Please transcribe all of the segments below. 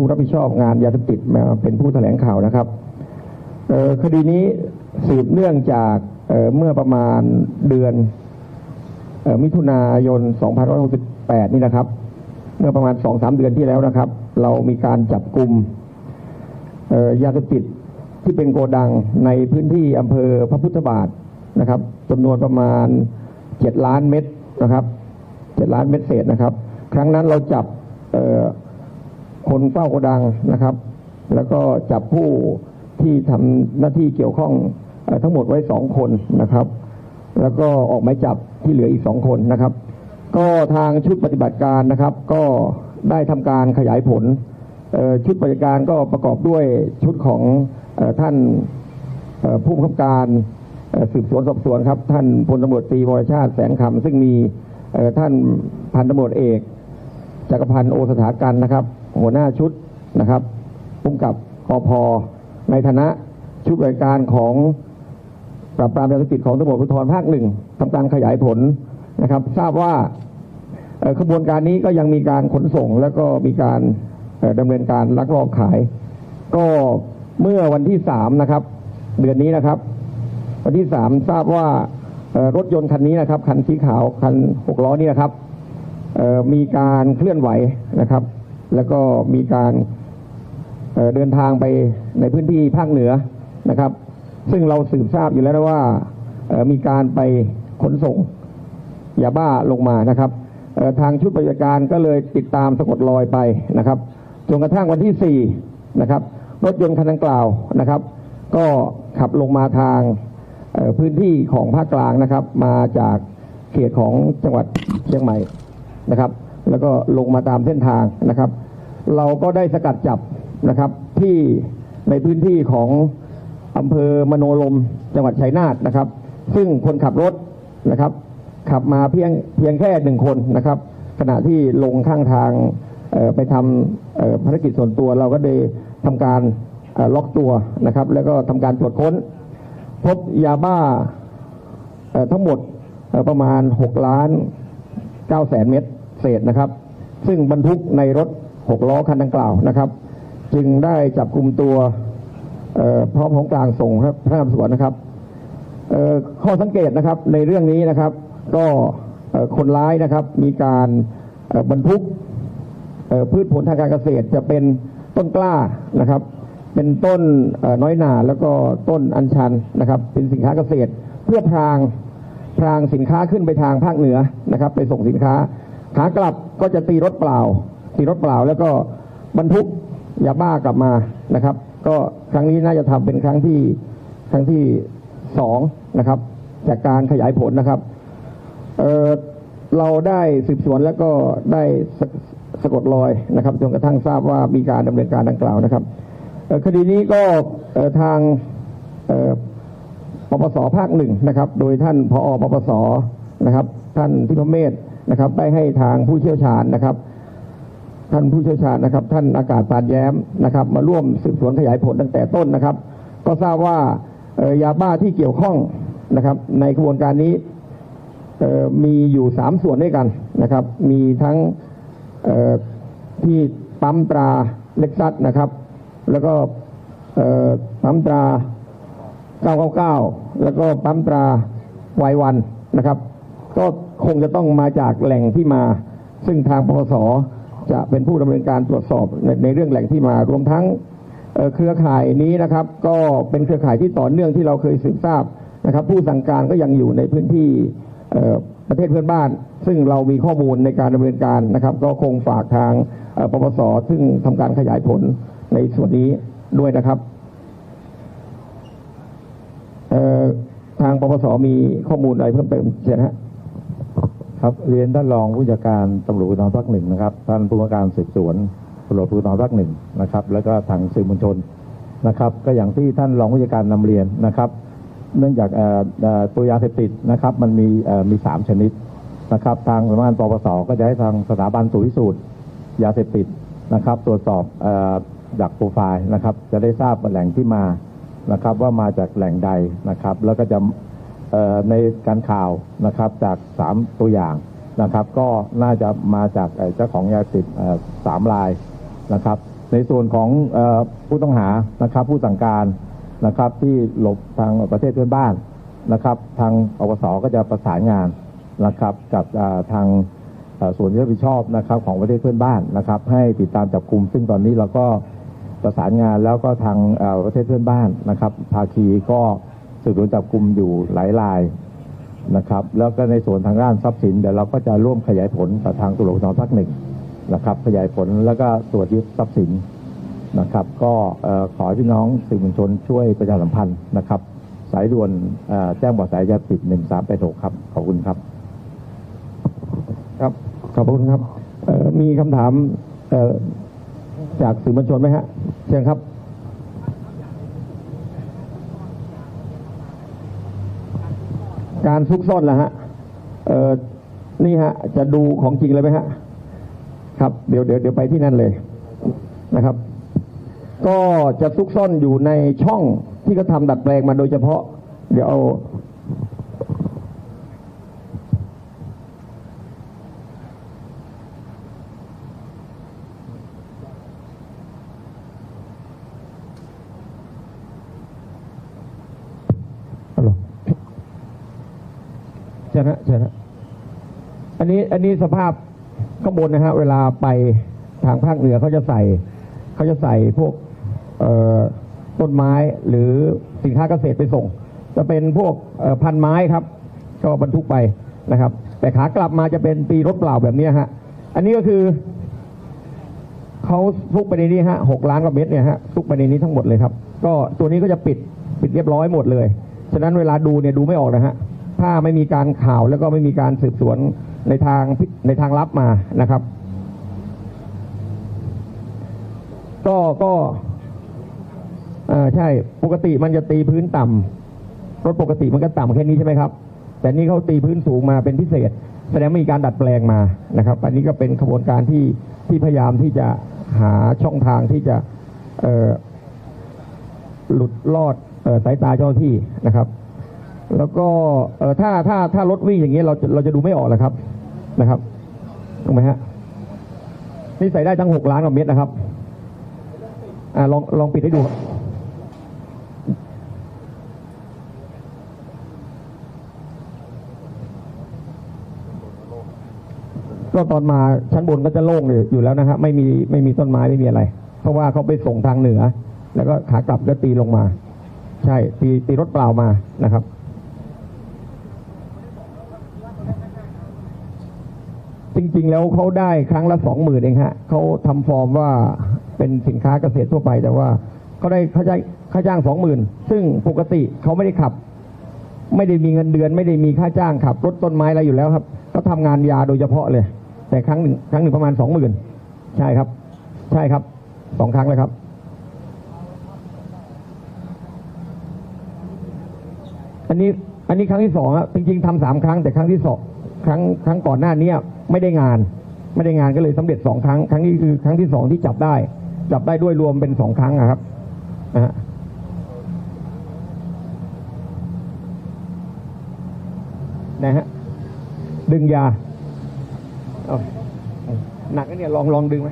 ผู้รับผิดชอบงานยาเสพติดมาเป็นผู้แถลงข่าวนะครับคดีนี้สืบเนื่องจากเเมื่อประมาณเดือนออมิถุนายน 2568 นี่นะครับ เมื่อประมาณ 2-3 เดือนที่แล้วนะครับ เรามีการจับกลุ่มยาเสพติดที่เป็นโกดังในพื้นที่อำเภอพระพุทธบาทนะครับจำนวนประมาณ 7 ล้านเม็ดนะครับ 7 ล้านเม็ดเศษนะครับ ครั้งนั้นเราจับ คนเฝ้าโกดังนะครับ แล้วก็จับผู้ที่ทำหน้าที่เกี่ยวข้องทั้งหมดไว้สองคนนะครับ แล้วก็ออกหมายจับที่เหลืออีกสองคนนะครับ ก็ทางชุดปฏิบัติการนะครับ ก็ได้ทำการขยายผลชุดปฏิบัติการก็ประกอบด้วยชุดของอท่านผู้บังคับการสืบสวนสอบสวนครับ ท่านพลตำรวจตรีวรชาติแสงคำซึ่งมีท่านพันตำรวจเอกจักรพันธ์โอสถากันนะครับ หัวหน้าชุดนะครับพุ่มกับปพในฐานะชุดบริการของปราบปรามยาเสพติดของตำรวจภูธรภาคหนึ่งทำการขยายผลนะครับ ทราบว่าขบวนการนี้ก็ยังมีการขนส่ง แล้วก็มีการเอ่อดำเนินการลักลอบขาย ก็เมื่อวันที่สามนะครับ เดือนนี้นะครับ วันที่สามทราบว่ารถยนต์คันนี้นะครับ คันสีขาวคันหกล้อนี่นะครับมีการเคลื่อนไหวนะครับ แล้วก็มีการเเดินทางไปในพื้นที่ภาคเหนือนะครับ ซึ่งเราสืบทราบอยู่แล้วนะว่ามีการไปขนส่งยาบ้าลงมานะครับทางชุดปฏิบัติการก็เลยติดตามสะกดรอยไปนะครับจนกระทั่งวันที่4นะครับรถยนต์คันดังกล่าวนะครับ ก็ขับลงมาทางพื้นที่ของภาคกลางนะครับ มาจากเขตของจังหวัดเชียงใหม่นะครับ แล้วก็ลงมาตามเส้นทางนะครับ เราก็ได้สกัดจับนะครับที่ในพื้นที่ของอำเภอมโนลมจังหวัดชัยนาทนะครับ ซึ่งคนขับรถนะครับ ขับมาเพียงเพียงแค่หนึ่งคนนะครับ ขณะที่ลงข้างทางไปทำภารกิจส่วนตัวเราก็ได้ทำการล็อกตัวนะครับ แล้วก็ทำการตรวจค้น พบยาบ้าทั้งหมดประมาณ 6 ล้าน9แสนเม็ด เศษนะครับ ซึ่งบรรทุกในรถ6ล้อคันดังกล่าวนะครับ จึงได้จับกลุ่มตัวพร้อมของกลางส่งครับพนักงานสวนนะครับข้อสังเกตนะครับในเรื่องนี้นะครับ ก็คนร้ายนะครับมีการบรรทุกพืชผลทางการเกษตรจะเป็นต้นกล้านะครับ เป็นต้นน้อยหนาแล้วก็ต้นอัญชันนะครับ เป็นสินค้าเกษตร เพื่อพรางพรางสินค้าขึ้นไปทางภาคเหนือนะครับ ไปส่งสินค้า ขากลับก็จะตีรถเปล่า ตีรถเปล่าแล้วก็บรรทุกยาบ้ากลับมานะครับ ก็ครั้งนี้น่าจะทำเป็นครั้งที่ครั้งที่สองนะครับ จากการขยายผลนะครับเอ่อเราได้สืบสวนแล้วก็ได้สะสะกดรอยนะครับจนกระทั่งทราบว่ามีการดำเนินการดังกล่าวนะครับเอ่อคดีนี้ก็เอ่อทางเอ่อปปสภาคหนึ่งนะครับ โดยท่านพอปปสนะครับ ท่านทิพเมธ นะครับ ได้ให้ทางผู้เชี่ยวชาญนะครับ ท่านผู้เชี่ยวชาญนะครับ ท่านอากาศปานแย้มนะครับ มาร่วมสืบสวนขยายผลตั้งแต่ต้นนะครับ ก็ทราบว่ายาบ้าที่เกี่ยวข้องนะครับ ในกระบวนการนี้มีอยู่สามส่วนด้วยกันนะครับ มีทั้งที่ปั๊มตราเล็กซัสนะครับ แล้วก็ปั๊มตรา 999 แล้วก็ปั๊มตราไววันนะครับ ก็ คงจะต้องมาจากแหล่งที่มา ซึ่งทางปปสจะเป็นผู้ดำเนินการตรวจสอบในในเรื่องแหล่งที่มารวมทั้งเเครือข่ายนี้นะครับ ก็เป็นเครือข่ายที่ต่อเนื่องที่เราเคยสืบทราบนะครับ ผู้สั่งการก็ยังอยู่ในพื้นที่ประเทศเพื่อนบ้าน ซึ่งเรามีข้อมูลในการดำเนินการนะครับ ก็คงฝากทางปปสซึ่งทำการขยายผลในส่วนนี้ด้วยนะครับทางปปสมีข้อมูลอะไรเพิ่มเติมเชิญฮะ ครับเรียนท่านรองผู้จัดการตำรวจภูธรภาคหนึ่งนะครับ ท่านผู้ว่าการสืบสวนตำรวจภูธรภาคหนึ่งนะครับ แล้วก็ทางสื่อมวลชนนะครับ ก็อย่างที่ท่านรองผู้จัดการนำเรียนนะครับ เนื่องจากเอ่อตัวยาเสพติดนะครับ มันมีเอ่อมีสามชนิดนะครับ ทางสำนักงานปปสก็จะให้ทางสถาบันตรวจพิสูจน์ยาเสพติดนะครับ ตรวจสอบเอ่อจากโปรไฟล์นะครับ จะได้ทราบแหล่งที่มานะครับ ว่ามาจากแหล่งใดนะครับ แล้วก็จะ ในการข่าวนะครับจากสามตัวอย่างนะครับ ก็น่าจะมาจากเจ้าของยาเสพติดสามรายนะครับ ในส่วนของออผู้ต้องหานะครับผู้สั่งการนะครับที่หลบทางประเทศเพื่อนบ้านนะครับ ทางอวสก็จะประสานงานนะครับกับทางส่วนที่รับผิดชอบนะครับของประเทศเพื่อนบ้านนะครับ ให้ติดตามจับกลุ่มซึ่งตอนนี้เราก็ประสานงานแล้วก็ทางประเทศเพื่อนบ้านนะครับภาคีก็ สืบสวนจับกลุ่มอยู่หลายรายนะครับ แล้วก็ในส่วนทางด้านทรัพย์สินเดี๋ยวเราก็จะร่วมขยายผลกับทางตำรวจภูธรภาคหนึ่งนะครับ ขยายผลแล้วก็ตรวจยึดทรัพย์สินนะครับ ก็ขอให้พี่น้องสื่อมวลชนช่วยประชาสัมพันธ์นะครับ สายด่วนแจ้งเบาะแสยาติดหนึ่งสามแปดหกครับ ขอบคุณครับ ครับขอบคุณครับมีคำถามจากสื่อมวลชนไหมฮะเชิญครับ การซุกซ่อนล่ะฮะเออนี่ฮะ จะดูของจริงเลยไหมฮะ ครับ เดี๋ยวเดี๋ยวเดี๋ยวไปที่นั่นเลยนะครับ ก็จะซุกซ่อนอยู่ในช่องที่เขาทำดัดแปลงมาโดยเฉพาะ เดี๋ยวเอา ฮัลโหลเชิญฮะเชิญฮะอั นี้อันนี้สภาพข้างบนนะฮะเวลาไปทางภาคเหนือเขาจะใส่เขาจะใส่พวกต้นไม้หรือสินค้าเกษตรไปส่ง จะเป็นพวกพันไม้ครับ ก็บรรทุกไปนะครับ แต่ขากลับมาจะเป็นตีรถเปล่าแบบนี้ฮะอันนี้ก็คือเขาซุกไปในนี้ฮะหกล้านกว่าเม็ดเนี่ยฮะซุกไปในนี้ทั้งหมดเลยครับ ก็ตัวนี้ก็จะปิดปิดเรียบร้อยหมดเลย ฉะนั้นเวลาดูเนี่ยดูไม่ออกนะฮะถ้าไม่มีการข่าวแล้วก็ไม่มีการสืบสวน ในทางในทางลับมานะครับ ก็ก็ใช่ปกติมันจะตีพื้นต่ำรถปกติมันก็ต่ำแค่นี้ใช่ไหมครับ แต่นี่เขาตีพื้นสูงมาเป็นพิเศษ แสดงว่ามีการดัดแปลงมานะครับ อันนี้ก็เป็นขบวนการที่ที่พยายามที่จะหาช่องทางที่จะหลุดลอดออสายตาเจ้าหน้าที่นะครับ แล้วก็ถ้าถ้าถ้ารถวิ่งอย่างนี้ยเราเราจะดูไม่ออกเลยครับ นะครับถูกไหมฮะนี่ใส่ได้ทั้งหกล้านกว่าเม็ดนะครับอ่าลองลองปิดให้ดูรับก็ตอนมาชั้นบนก็จะโล่งอยู่อยู่แล้วนะฮะไม่มีไม่มีต้นไม้ไม่มีอะไร เพราะว่าเขาไปส่งทางเหนือ แล้วก็ขากลับก็ตีลงมา ใช่ตีตีรถเปล่ามานะครับ จ ริงๆแล้วเขาได้ครั้งละสองหมื่นเองฮะเขาทำฟอร์มว่าเป็นสินค้าเกษตรทั่วไปแต่ว่าเขาได้เขาได้ค่าจ้างสองหมื่นซึ่งปกติเขาไม่ได้ขับ ไม่ได้มีเงินเดือนไม่ได้มีค่าจ้างขับรถต้นไม้อะไรอยู่แล้วครับเขาทำงานยาโดยเฉพาะเลย แต่ครั้งหนึ่งครั้งหนึ่งประมาณสองหมื่นใช่ครับ ใช่ครับสองครั้งเลยครับอันนี้อันนี้ครั้งที่สองอะจริงๆทำสามครั้งแต่ครั้งที่สองครั้งครั้งก่อนหน้าเนี้ ไม่ได้งาน ไม่ได้งานก็เลยสำเร็จสองครั้ง ครั้งนี้คือครั้งที่สองที่จับได้ จับได้ด้วยรวมเป็นสองครั้งครับนะฮะนะฮะดึงยาเอาหนักนเนี่ยลองลองดึงไหม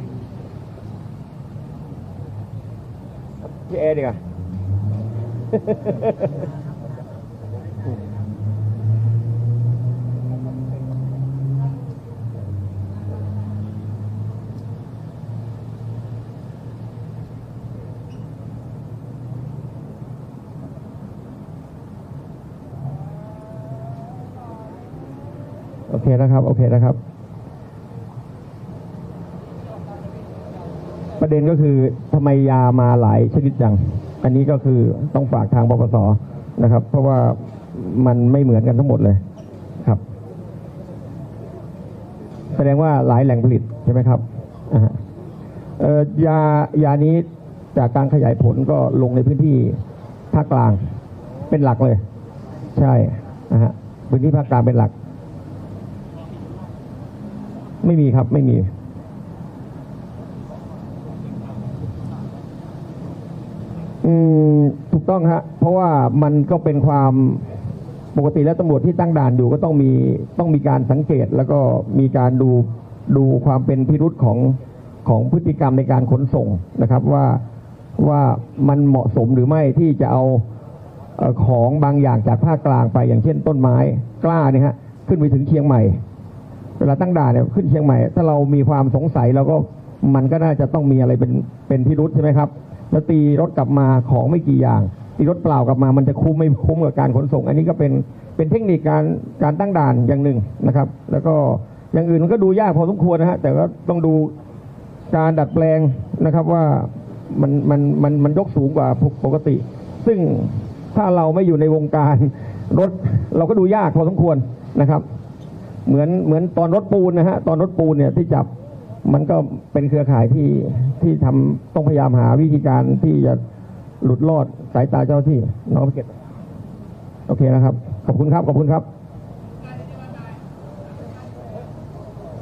พี่เอร์ดีกว่า โอเคนะครับ โอเคนะครับ ประเด็นก็คือทำไมยามาหลายชนิดจัง อันนี้ก็คือต้องฝากทางปปสนะครับ เพราะว่ามันไม่เหมือนกันทั้งหมดเลยครับ แสดงว่าหลายแหล่งผลิตใช่ไหมครับอ่ายายานี้จากการขยายผลก็ลงในพื้นที่ภาคกลางเป็นหลักเลย ใช่นะฮะพื้นที่ภาคกลางเป็นหลัก ไม่มีครับไม่มี อืมถูกต้องฮะ เพราะว่ามันก็เป็นความปกติแล้วตำรวจที่ตั้งด่านอยู่ก็ต้องมีต้องมีการสังเกตแล้วก็มีการดูดูความเป็นพิรุษของของพฤติกรรมในการขนส่งนะครับ ว่าว่ามันเหมาะสมหรือไม่ที่จะเอาของบางอย่างจากภาคกลางไปอย่างเช่นต้นไม้กล้าเนี่ยฮะขึ้นไปถึงเชียงใหม่ เวลาตั้งด่านเนี่ยขึ้นเชียงใหม่ ถ้าเรามีความสงสัยเราก็มันก็น่าจะต้องมีอะไรเป็นเป็นพิรุษใช่ไหมครับแล้วตีรถกลับมาของไม่กี่อย่าง ตีรถเปล่ากลับมามันจะคุ้มไม่คุ้มกับการขนส่ง อันนี้ก็เป็นเป็นเทคนิคการการตั้งด่านอย่างหนึ่งนะครับ แล้วก็อย่างอื่นมันก็ดูยากพอสมควรนะฮะแต่ก็ต้องดูการดัดแปลงนะครับว่ามันมันมันมันยกสูงกว่าปกติ ซึ่งถ้าเราไม่อยู่ในวงการรถเราก็ดูยากพอสมควรนะครับ เหมือนเหมือนตอนรถปูนนะฮะตอนรถปูนเนี่ยที่จับมันก็เป็นเครือข่ายที่ที่ทำต้องพยายามหาวิธีการที่จะหลุดรอดสายตาเจ้าที่น้องเก็ตโอเคนะครับ ขอบคุณครับ ขอบคุณครับ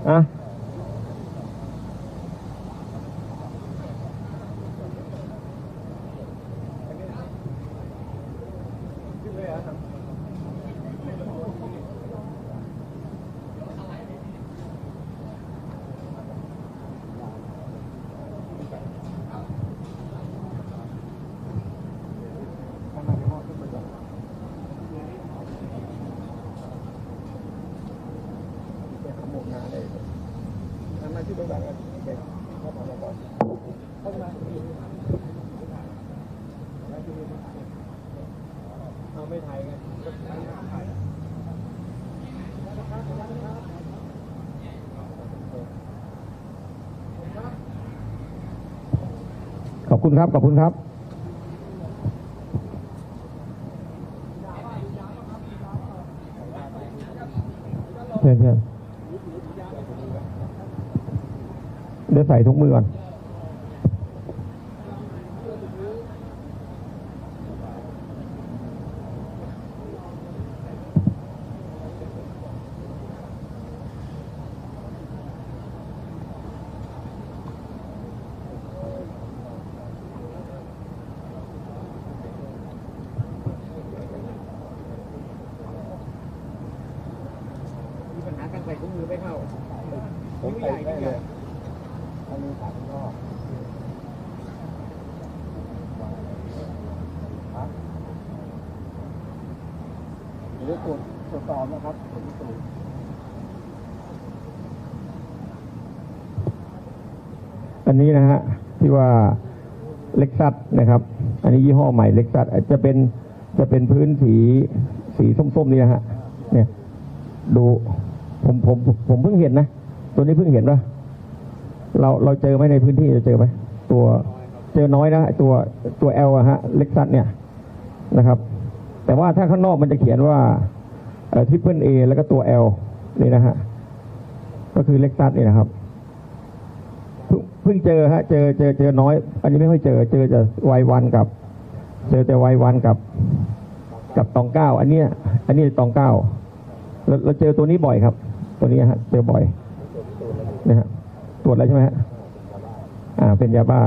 อะ ไม่ไทยไงขอบคุณครับ ขอบคุณครับ เชิญเชิญเดี๋ยวใส่ทุกมือก่อน มีปัญหาการใส่ถุงมือไม่เข้า ผมใส่ได้เลยอันนี้ตัดนอก หรือตรวจตรวจสอบนะครับผลตรอันนี้นะฮะที่ว่าเล็กซัสนะครับ อันนี้ยี่ห้อใหม่เล็กซัสจะเป็นจะเป็นพื้นสีสีส้มๆนี่นะฮะเนี่ยดูผมผมผมเพิ่งเห็นนะ ตัวนี้เพิ่งเห็นว่าเราเราเจอไหมในพื้นที่จะเจอไหมตัวเจอน้อยนะตัวตัวเอลอะฮะเล็กซัสเนี่ยนะครับ แต่ว่าถ้าข้างนอกมันจะเขียนว่าทริปเปิลเอแล้วก็ตัว L นี่นะฮะ ก็คือเล็กซัสนี่นะครับ เพิ่งเจอฮะ เจอเจอเจอน้อย อันนี้ไม่ค่อยเจอ เจอจะวายวันกับ เจอแต่วายวันกับ กับตองเก้า อันเนี้ย อันนี้ตองเก้าเราเราเจอตัวนี้บ่อยครับ ตัวนี้ฮะ เจอบ่อยนะฮะ ตรวจแล้วใช่ไหมฮะ อ่า เป็นยาบ้า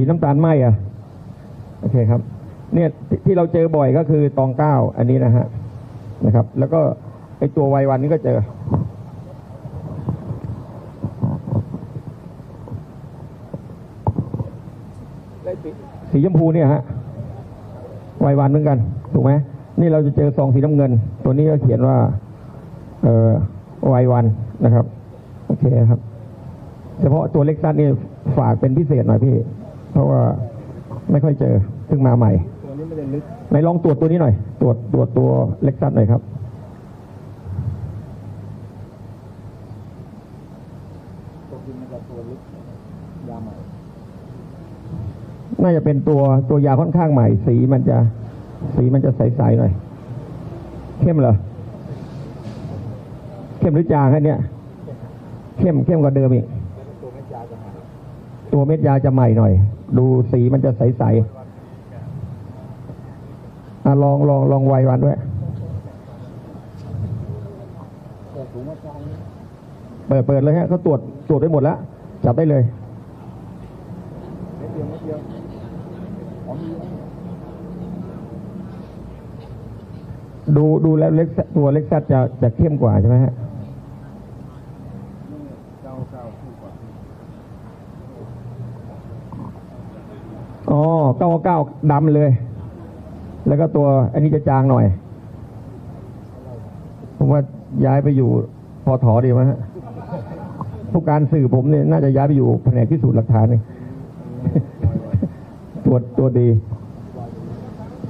สีน้ำตาลไหมอะโอเคครับ เนี่ยที่ที่เราเจอบ่อยก็คือตองเก้าอันนี้นะฮะนะครับ แล้วก็ไอตัวไววันนี้ก็เจอ สีชมพูเนี่ยฮะไววันเหมือนกัน ถูกไหมนี่เราจะเจอซองสีน้ำเงิน ตัวนี้ก็เขียนว่า เอ่อไววันนะครับ โอเคครับ เฉพาะตัวเล็กซัสนี่ฝากเป็นพิเศษหน่อยพี่ เพราะว่าไม่ค่อยเจอเพิ่งมาใหม่ตัวนี้ไม่ได้ลึกไหนลองตรวจตัวนี้หน่อย ตรวจตรวจตัวเล็กซัสหน่อยครับ ตัวจริงมันจะตัวลึกยาใหม่ น่าจะเป็นตัวตัวยาค่อนข้างใหม่ สีมันจะสีมันจะใสๆหน่อย เข้มเหรอ เข้มหรือจางฮะเนี่ยเข้มเข้มกว่าเดิมอีก ตัวเม็ดยาจะใหม่ตัวเม็ดยาจะใหม่หน่อย ดูสีมันจะใสๆลองลองลองไววันด้วย เปิดเปิดเลยฮะเขาตรวจตรวจได้หมดแล้ว จับได้เลยดูดูแล้วเล็กตัวเล็กซัดจะจะเข้มกว่าใช่ไหมฮะ อ๋อเก้าเก้าดำเลย แล้วก็ตัวอันนี้จะจางหน่อย ผมว่าย้ายไปอยู่พอถอดีไหมฮะผู้การสื่อผมเนี่ยน่าจะย้ายไปอยู่แผนกพิสูจน์หลักฐานหนึ่ตัวจตัวดี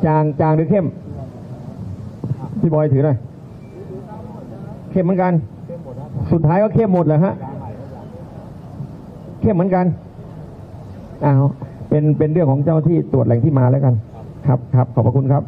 จางจางหรือเข้ม พี่บอยถือหน่อย เข้มเหมือนกัน สุดท้ายก็เข้มหมดเลยฮะ เข้มเหมือนกัน อ้าว เป็นเป็นเรื่องของเจ้าที่ตรวจแหล่งที่มาแล้วกัน ครับครับขอบพระคุณครับ